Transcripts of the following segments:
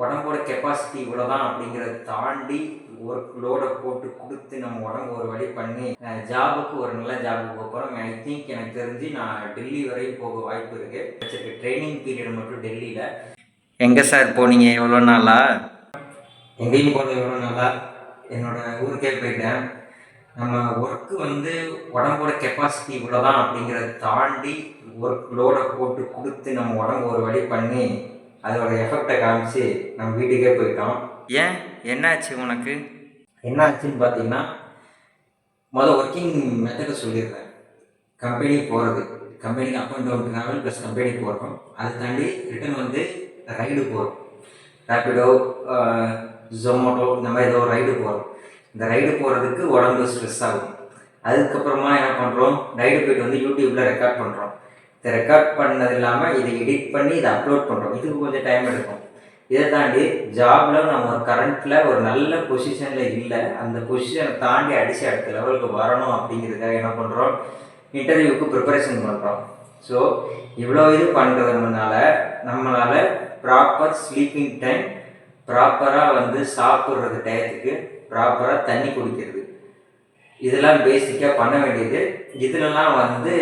உடம்போட கெப்பாசிட்டி இவ்வளோதான் அப்படிங்கிறத தாண்டி ஒர்க் லோடை போட்டு கொடுத்து நம்ம உடம்பு ஒரு வழி பண்ணி ஜாபுக்கு ஒரு நல்ல ஜாபுக்கு போக போகிறோம் ஐ திங்க் எனக்கு தெரிஞ்சு நான் டெல்லி வரையும் போக வாய்ப்பு இருக்குது வச்சிருக்கு ட்ரைனிங் பீரியட் மட்டும் டெல்லியில். எங்கே சார் போனீங்க எவ்வளோ நாளா? எங்கேயும் போகிறது எவ்வளோ நாளா? என்னோட ஊருக்கே போயிட்டேன். நம்ம ஒர்க்கு வந்து உடம்போட கெப்பாசிட்டி இவ்வளோதான் அப்படிங்கிறத தாண்டி ஒர்க் லோடை போட்டு கொடுத்து நம்ம உடம்பு ஒரு வழி பண்ணி அதோட எஃபெக்டை காமிச்சு நம்ம வீட்டுக்கே போயிட்டோம். ஏன்? என்னாச்சு உனக்கு? என்ன ஆச்சுன்னு பார்த்தீங்கன்னா மொதல் ஒர்க்கிங் மெத்தடை சொல்லிடுறேன் கம்பெனி போகிறது கம்பெனிக்கு up and down travel plus company போகிறோம் அதை தாண்டி ரிட்டன் வந்து ரைடு போகிறோம் ரேப்பிடோ ஜொமேட்டோ இந்த மாதிரி ஏதோ ஒரு ரைடு போகிறோம் இந்த ரைடு போகிறதுக்கு உடம்பு ஸ்ட்ரெஸ் ஆகும். அதுக்கப்புறமா என்ன பண்ணுறோம் ரைடு போயிட்டு வந்து யூடியூப்பில் ரெக்கார்ட் பண்ணுறோம் இதை ரெக்கார்ட் பண்ணது இல்லாமல் இதை எடிட் பண்ணி இதை அப்லோட் பண்ணுறோம் இதுக்கு கொஞ்சம் டைம் எடுக்கும். இதை தாண்டி ஜாபில் நம்ம கரண்ட்டில் ஒரு நல்ல பொசிஷனில் இல்லை. அந்த பொசிஷனை தாண்டி அடித்து அடுத்த லெவலுக்கு வரணும் அப்படிங்கிறதுக்காக என்ன பண்ணுறோம் இன்டர்வியூக்கு ப்ரிப்பரேஷன் பண்ணுறோம் ஸோ இவ்வளோ இது பண்ணுறதுனால நம்மளால் ப்ராப்பர் ஸ்லீப்பிங் டைம் ப்ராப்பராக வந்து சாப்பிட்றது டயத்துக்கு ப்ராப்பராக தண்ணி குடிக்கிறது. இதெல்லாம் பேசிக்காக பண்ண வேண்டியது. இதுலலாம் வந்து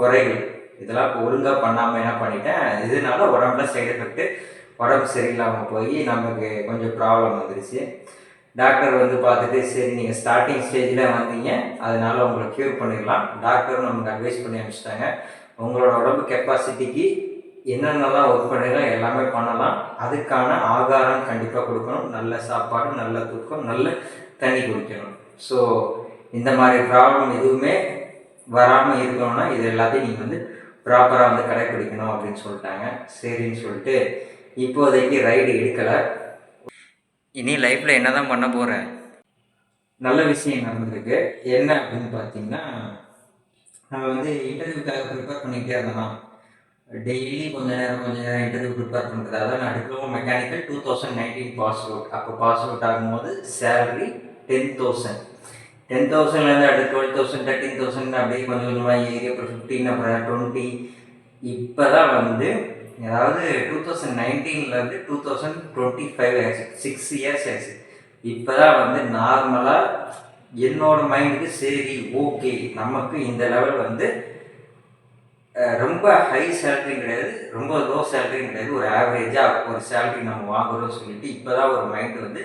குறைகள். இதெல்லாம் இப்போ ஒழுங்காக பண்ணாமல் என்ன பண்ணிட்டேன்? இதனால உடம்புல சைடு எஃபெக்ட்டு உடம்பு சரியில்லாமல் போய் நமக்கு கொஞ்சம் ப்ராப்ளம் வந்துருச்சு. டாக்டர் வந்து பார்த்துட்டு சரி நீங்கள் ஸ்டார்டிங் ஸ்டேஜில் வந்தீங்க. அதனால உங்களை க்யூர் பண்ணிடலாம். டாக்டரும் நமக்கு அட்வைஸ் பண்ணி அனுப்பிச்சிட்டாங்க. உங்களோட உடம்பு கெப்பாசிட்டிக்கு என்னென்னலாம் ஒர்க் பண்ணுறீங்க எல்லாமே பண்ணலாம். அதுக்கான ஆகாரம் கண்டிப்பாக கொடுக்கணும். நல்ல சாப்பாடு நல்ல தூக்கம் நல்ல தண்ணி குடிக்கணும். ஸோ இந்த மாதிரி ப்ராப்ளம் எதுவுமே வராமல் இருக்கணும்னா இது எல்லாத்தையும் நீங்கள் வந்து ப்ராப்பராக வந்து கடைப்பிடிக்கணும் அப்படின்னு சொல்லிட்டாங்க. சரின்னு சொல்லிட்டு இப்போதைக்கு ரைடு எடுக்கலை. இனி லைஃப்பில் என்ன தான் பண்ண போகிறேன் நல்ல விஷயம் நடந்திருக்கு. என்ன அப்படின்னு பார்த்தீங்கன்னா நம்ம வந்து இன்டர்வியூக்காக ப்ரிப்பேர் பண்ணிக்கிட்டே இருந்தோம். டெய்லி கொஞ்ச நேரம் கொஞ்ச நேரம் இன்டர்வியூ ப்ரிப்பேர் பண்ணுறது அதான் நான் diploma mechanical two thousand nineteen pass out அப்போ பாஸ் அவுட் ஆகும்போது சேலரி டென் தௌசண்ட் டென் தௌசண்ட்லேருந்து அடுத்து டுவெல் தௌசண்ட் தேர்ட்டின் தௌசண்ட் அப்படியே கொஞ்சம் கொஞ்சமாக ஏறி அப்புறம் ஃபிஃப்டீன் அப்புறம் டுவெண்ட்டி இப்போ தான் வந்து அதாவது டூ தௌசண்ட் நைன்டீன்லேருந்து டூ தௌசண்ட் டுவெண்ட்டி ஃபைவ் ஆச்சு சிக்ஸ் இயர்ஸ் ஆச்சு இப்போ தான் வந்து நார்மலாக என்னோட மைண்டுக்கு சரி ஓகே நமக்கு இந்த லெவல் வந்து ரொம்ப ஹை சேல்ரியும் கிடையாது. ரொம்ப லோ சேல்ரியும் கிடையாது. ஒரு ஆவரேஜாக ஒரு சேலரி நம்ம வாங்குறோம்னு சொல்லிட்டு இப்போ தான் ஒரு மைண்ட் வந்து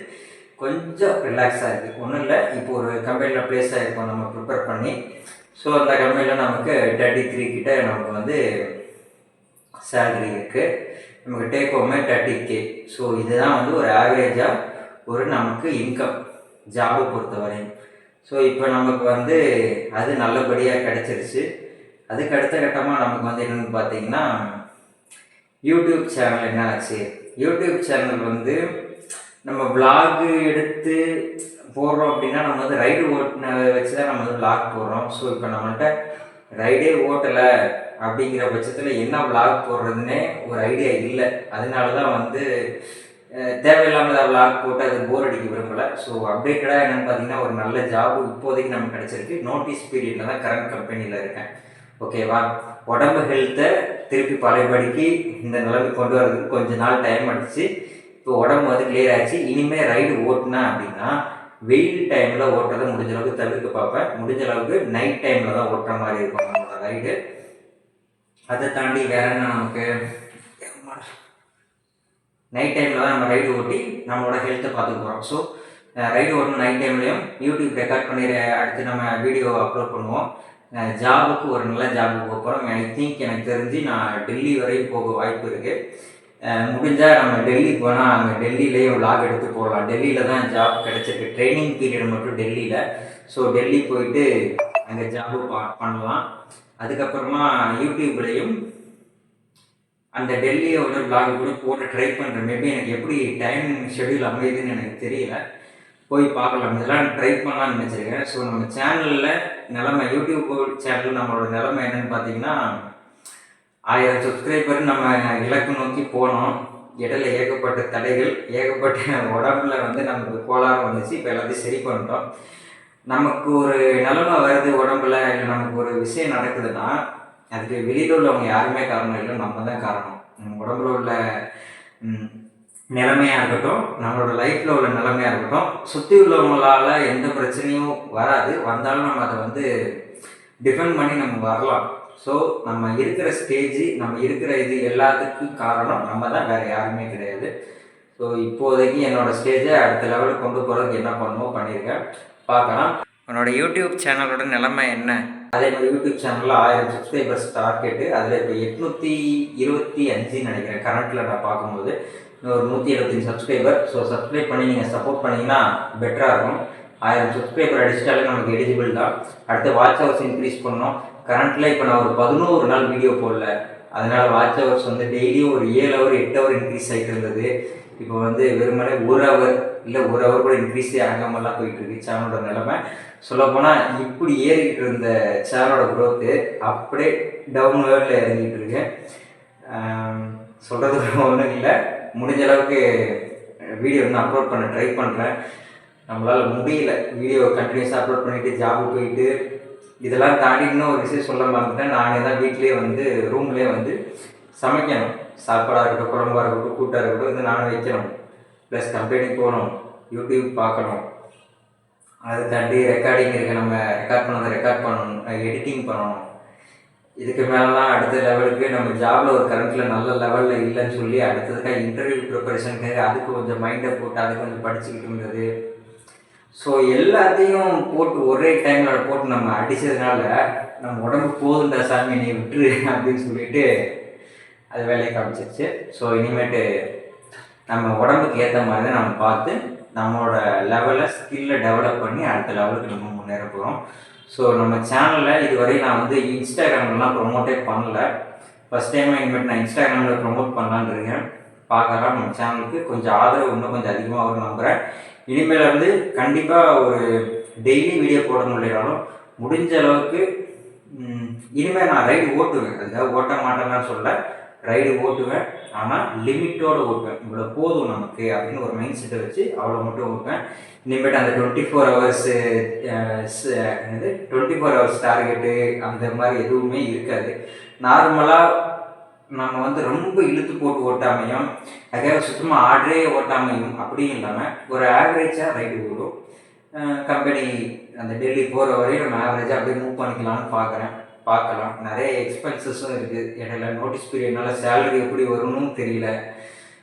கொஞ்சம் ரிலாக்ஸாக இருக்குது ஒன்றும் இல்லை இப்போ ஒரு கம்பெனியில் ப்ளேஸ் ஆகிருக்கோம் நம்ம ப்ரிப்பேர் பண்ணி. ஸோ அந்த கம்பெனியில் நமக்கு தேர்ட்டி த்ரீ கிட்ட நமக்கு வந்து சேலரி இருக்குது நமக்கு டேக் ஹோமே தேர்ட்டி கே ஸோ இதுதான் வந்து ஒரு ஆவரேஜாக ஒரு நமக்கு இன்கம் ஜாபை பொறுத்தவரையும். ஸோ இப்போ நமக்கு வந்து அது நல்லபடியாக கிடச்சிருச்சு. அதுக்கு அடுத்த கட்டமாக நமக்கு வந்து என்னென்னு பார்த்தீங்கன்னா யூடியூப் சேனல் என்ன ஆச்சு? யூடியூப் சேனல் வந்து நம்ம vlog எடுத்து போடுறோம் அப்படின்னா நம்ம வந்து ரைடு ஓட்டின வச்சு தான் நம்ம வந்து vlog போடுறோம். ஸோ இப்போ நம்மள்கிட்ட ரைடே ஓட்டலை அப்படிங்கிற பட்சத்தில் என்ன vlog போடுறதுன்னே ஒரு ஐடியா இல்லை. அதனால தான் வந்து தேவையில்லாமல் ஏதாவது vlog போட்டு அது போர் அடிக்க விரும்பலை. ஸோ அப்டேட்டடாக என்னென்னு பார்த்தீங்கன்னா ஒரு நல்ல ஜாப் இப்போதைக்கு நமக்கு கிடச்சிருக்கு. நோட்டீஸ் பீரியடில் தான் கரண்ட் கம்பெனியில் இருக்கேன். ஓகேவா உடம்பு ஹெல்த்தை திருப்பி பழையபடிக்கு இந்த நிலைமை கொண்டு வரதுக்கு கொஞ்ச நாள் டைம் அடிச்சு இப்போ உடம்பு வந்து கிளியர் ஆச்சு இனிமேல் ரைடு ஓட்டினா அப்படின்னா வெயில் டைமில் ஓட்டுறதை முடிஞ்ச அளவுக்கு தவிர்க்க பார்ப்பேன். முடிஞ்ச அளவுக்கு நைட் டைமில் தான் ஓட்டுற மாதிரி இருக்கும் நம்மளோட ரைடு அதை தாண்டி வேற என்ன நமக்கு? நைட் டைமில் தான் நம்ம ரைடு ஓட்டி நம்மளோட ஹெல்த்தை பார்த்துக்க போகிறோம் ஸோ ரைடு ஓட்டணும் நைட் டைம்லேயும் யூடியூப் ரெக்கார்ட் பண்ணி அடுத்து நம்ம வீடியோ அப்லோட் பண்ணுவோம். ஜாபுக்கு ஒரு நல்ல ஜாபுக்கு போக போகிறோம் ஐ திங்க் எனக்கு தெரிஞ்சு நான் டெல்லி வரையும் போக வாய்ப்பு இருக்குது முடிஞ்சால் நம்ம டெல்லி போனால் அங்கே டெல்லியிலேயே லாக் எடுத்து போடலாம். டெல்லியில் தான் ஜாப் கிடச்சிருக்கு. ட்ரைனிங் பீரியட் மட்டும் டெல்லியில். ஸோ டெல்லி போயிட்டு அங்கே ஜாபு பா பண்ணலாம். அதுக்கப்புறமா யூடியூப்லேயும் அந்த டெல்லியோட பிளாக் கூட போட்டு ட்ரை பண்ணுறேன் மேபி எனக்கு எப்படி டைம் ஷெட்யூல் அமையுதுன்னு எனக்கு தெரியல. போய் பார்க்கலாம். இதெல்லாம் ட்ரை பண்ணலாம்னு நினச்சிருக்கேன். ஸோ நம்ம சேனலில் நிலமை யூடியூப் சேனல் நம்மளோட நிலமை என்னன்னு பார்த்தீங்கன்னா ஆயிரம் சப்ஸ்கிரைபர் நம்ம இலக்கு நோக்கி போனோம். இடையில ஏகப்பட்ட தடைகள் ஏகப்பட்ட உடம்புல வந்து நமக்கு கோளாறு வந்துச்சு. இப்போ எல்லாத்தையும் சரி பண்ணிட்டோம். நமக்கு ஒரு நிலைமை வருது உடம்புல இல்லை நமக்கு ஒரு விஷயம் நடக்குதுன்னா அதுக்கு வெளியில் உள்ளவங்க யாருமே காரணம் இல்லை. நம்ம தான் காரணம். நம்ம உடம்புல உள்ள நிலைமையாக இருக்கட்டும் நம்மளோட லைஃப்பில் உள்ள நிலைமையாக இருக்கட்டும் சுற்றி உள்ளவங்களால் எந்த பிரச்சனையும் வராது. வந்தாலும் நம்ம அதை வந்து டிஃபெண்ட் பண்ணி நம்ம வரலாம். ஸோ நம்ம இருக்கிற ஸ்டேஜ் நம்ம இருக்கிற இது எல்லாத்துக்கும் காரணம் நம்ம தான் வேறு யாருமே கிடையாது. ஸோ இப்போதைக்கு என்னோட ஸ்டேஜை அடுத்த லெவலுக்கு கொண்டு போகிறதுக்கு என்ன பண்ணுமோ பண்ணியிருக்கேன் பார்க்கலாம். உன்னோட யூடியூப் சேனலோட நிலைமை என்ன? அதே மாதிரி யூடியூப் சேனலில் ஆயிரம் சப்ஸ்கிரைபர்ஸ் டார்கெட்டு அதில் இப்போ எட்நூற்றி இருபத்தி அஞ்சுன்னு நினைக்கிறேன் கரண்ட்டில் நான் பார்க்கும்போது. ஒரு நூற்றி எழுபத்தஞ்சு சப்ஸ்கிரைபர் ஸோ சப்ஸ்கிரைப் பண்ணி நீங்கள் சப்போர்ட் பண்ணிங்கன்னா பெட்டராக இருக்கும். ஆயிரம் சப்ஸ்கிரைபர் அடிச்சிட்டாலே நமக்கு எலிஜிபிள் தான். அடுத்து வாட்ச் ஹவர்ஸ் இன்க்ரீஸ் பண்ணோம் கரண்ட்டில் இப்போ நான் ஒரு பதினோரு நாள் வீடியோ போடல. அதனால் வாட்ச் ஹவர்ஸ் வந்து டெய்லியும் ஒரு ஏழு ஹவர் எட்டு ஹவர் இன்க்ரீஸ் ஆகிட்டு இருந்தது. இப்போ வந்து வெறுமனே ஒரு ஹவர் இல்லை ஒரு ஹவர் கூட இன்க்ரீஸே ஆகாமலாம் போயிட்டு இருக்கு சேனலோட நிலமை. சொல்லப்போனால் இப்படி ஏறிக்கிட்டு இருந்த சேனலோட growth அப்படியே டவுன் லெவலில் இறங்கிட்டு இருக்கு. சொல்கிறதுக்கு ஒன்றும் இல்லை. முடிஞ்ச அளவுக்கு வீடியோ இன்னும் அப்லோட் பண்ண ட்ரை பண்ணுறேன் நம்மளால் முடியல. வீடியோ கண்டினியூஸாக அப்லோட் பண்ணிவிட்டு ஜாபுக்கு போயிட்டு இதெல்லாம் தாண்டி இன்னும் ஒரு விஷயம் சொல்ல மறந்துட்டேன். நானே தான் வீட்லேயே வந்து ரூம்லேயே வந்து சமைக்கணும். சாப்பாடாக இருக்கட்டும் குழம்பாக இருக்கட்டும் கூட்டாக இருக்கட்டும் இது நானும் வைக்கணும். ப்ளஸ் கம்பெனி போகணும் யூடியூப் பார்க்கணும். அது தாண்டி ரெக்கார்டிங் இருக்குது நம்ம ரெக்கார்ட் பண்ணதை ரெக்கார்ட் பண்ணணும். எடிட்டிங் பண்ணணும். இதுக்கு மேலலாம் அடுத்த லெவலுக்கு நம்ம ஜாபில் ஒரு கரண்ட்டில் நல்ல லெவலில் இல்லைன்னு சொல்லி அடுத்ததுக்காக இன்டர்வியூ ப்ரிப்பரேஷனுக்கு அதுக்கு கொஞ்சம் மைண்டை போட்டு அதுக்கு கொஞ்சம் படிச்சுக்கிட்டு இருந்தது. ஸோ எல்லாத்தையும் போட்டு ஒரே டைமில் போட்டு நம்ம அடித்ததுனால நம்ம உடம்பு போதுண்டா சாமி நீ விட்டுரு அப்படின்னு சொல்லிட்டு அது வேலையை காமிச்சிருச்சு. ஸோ இனிமேட்டு நம்ம உடம்புக்கு ஏற்ற மாதிரி தான் நம்ம பார்த்து நம்மளோட லெவலில் ஸ்கில்லை டெவலப் பண்ணி அடுத்த லெவலுக்கு நம்ம முன்னேற போகிறோம் ஸோ நம்ம சேனலில் இதுவரை நான் வந்து இன்ஸ்டாகிராம்லாம் ப்ரொமோட்டே பண்ணல. ஃபஸ்ட் டைம் இனிமேட் நான் இன்ஸ்டாகிராமில் ப்ரொமோட் பண்ணலான்னு இருக்கேன். பார்க்கலாம் நம்ம சேனலுக்கு கொஞ்சம் ஆதரவு இன்னும் கொஞ்சம் அதிகமாக வரும் நம்புகிறேன் இனிமேல் வந்து கண்டிப்பாக ஒரு டெய்லி வீடியோ போட முடியலாலும் முடிஞ்ச அளவுக்கு இனிமேல் நான் ரைடு ஓட்டுவேன். அதுக்காக ஓட்ட மாட்டேன்னு சொல்ல ரைடு ஓட்டுவேன். ஆனால் லிமிட்டோடு ஓட்டுவேன். இவ்வளோ போதும் நமக்கு அப்படின்னு ஒரு மைண்ட் செட்டை வச்சு அவ்வளோ மட்டும் ஓட்டுவேன். இனிமேட்டு அந்த டுவெண்ட்டி ஃபோர் ஹவர்ஸு என்னது? டுவெண்ட்டி ஃபோர் ஹவர்ஸ் டார்கெட்டு அந்த மாதிரி எதுவுமே இருக்காது. நார்மலாக நம்ம வந்து ரொம்ப இழுத்து போட்டு ஓட்டாமையும் அதாவது சுத்தமாக ஆர்டரே ஓட்டாமையும் அப்படியும் இல்லாமல் ஒரு ஆவரேஜாக ரைடு ஓடும். கம்பெனி அந்த டெல்லி போகிற வரையும் நம்ம ஆவரேஜாக அப்படியே மூவ் பண்ணிக்கலாம்னு பார்க்குறேன் பார்க்கலாம் நிறைய எக்ஸ்பென்சஸும் இருக்குது இடையில நோட்டீஸ் பீரியட்னால சேலரி எப்படி வரும்னு தெரியல.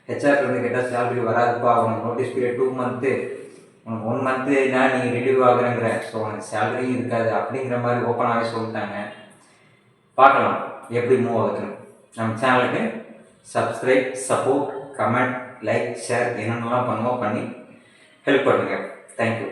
ஹெச்ஆர் வந்து கேட்டால் சேலரி வராதுப்பா. உனக்கு நோட்டீஸ் பீரியட் டூ மந்த்து உனக்கு ஒன் மந்த்து நான் நீங்கள் ரிலீவ் ஆகுறேங்கிற. ஸோ உனக்கு சேலரியும் இருக்காது. அப்படிங்கிற மாதிரி ஓப்பனாகவே சொல்லிட்டாங்க. பார்க்கலாம் எப்படி மூவ் ஆகுதுன்னு. நம்ம சேனலுக்கு subscribe support comment like share என்னென்னலாம் பண்ணுவோம் பண்ணி ஹெல்ப் பண்ணுங்கள் தேங்க்யூ